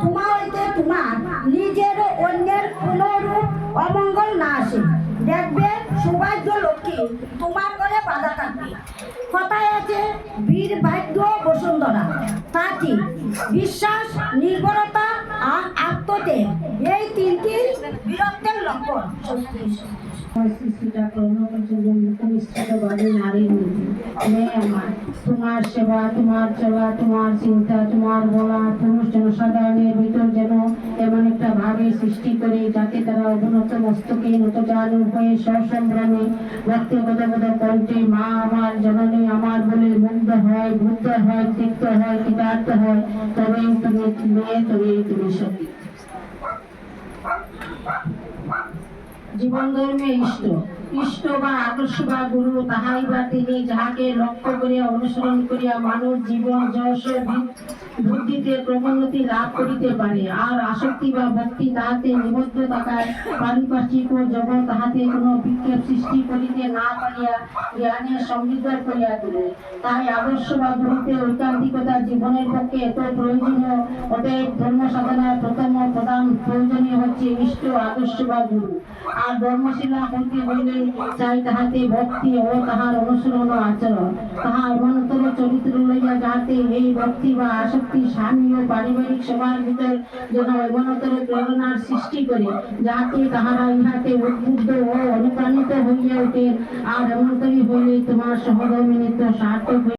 তোমার হইতে তোমার, নিজের অন্যের কোনরূপ অমঙ্গল না আসে। দেখবে সৌভাগ্য লক্ষ্মী তোমার ঘরে বাধা থাকবে। কথায় আছে, বীর ভাগ্য বসুন্ধরা। তা কি বিশ্বাস নির্ভরতা আর আত্মত্যাগ। এই তিনটি বীরত্বের লক্ষণ। সৃষ্টিটা কর্মনিষ্ঠিত বাড়ি নারী আমার তোমার সেবা, তোমার চলা তোমার চিন্তা, তোমার বলা পুরুষ জনসাধারণের ভিতর যেন এমন একটা ভাবে সৃষ্টি করে যাতে তারা অবনত মস্তকে নত জানু হয়ে সসংগ্রামে ব্যক্তিগত কণ্ঠে, মা, আমার জননী, আমার বলে মুগ্ধ হয় বুদ্ধ হয় তিক্ত হয়, কৃতার্থ হয়, তবেই তুমি মেয়ে তবেই তুমি সতী জীবন ধর্মে ইষ্ট ইষ্ট বা আদর্শ বা গুরু, তাহাই বা তিনি যাহাকে লক্ষ্য করিয়া অনুসরণ করিয়া মানুষ জীবন, যশ বুদ্ধিতে ক্রমোন্নতি লাভ করিতে পারে। আর আসক্তি বা ভক্তি তাহাতে নিবদ্ধ থাকায় পারিপার্শ্বিক ও জগৎ তাহাতে কোনো বিক্ষেপ সৃষ্টি করিতে না পারিয়া জ্ঞানের সমৃদ্ধ করিয়া তোলে। তাই আদর্শ বা গুরুতে ঐকান্তিকতা জীবনের পক্ষে এত প্রয়োজনীয়, অতএব ধর্ম সাধনার প্রধান প্রয়োজনীয় হচ্ছে ইষ্ট আদর্শ বা গুরু। আর ধর্মশীলা হইতে হইলে চাই তাহাতে ভক্তি ও তাহার অনুসরণ ও আচরণ। তাহার মনতর চরিত্র লইয়া যাহাতে এই ভক্তি বা আসক্তি, স্বামী ও পারিবারিক সবার ভিতর যেন অবনতর প্রেরণার সৃষ্টি করে, যাহাতে তাহারা ইহাতে উদ্বুদ্ধ ও অনুপ্রাণিত হইয়া ওঠে। আর এমনতরই হইলে তোমার সহধর্মিনী তো সার্থক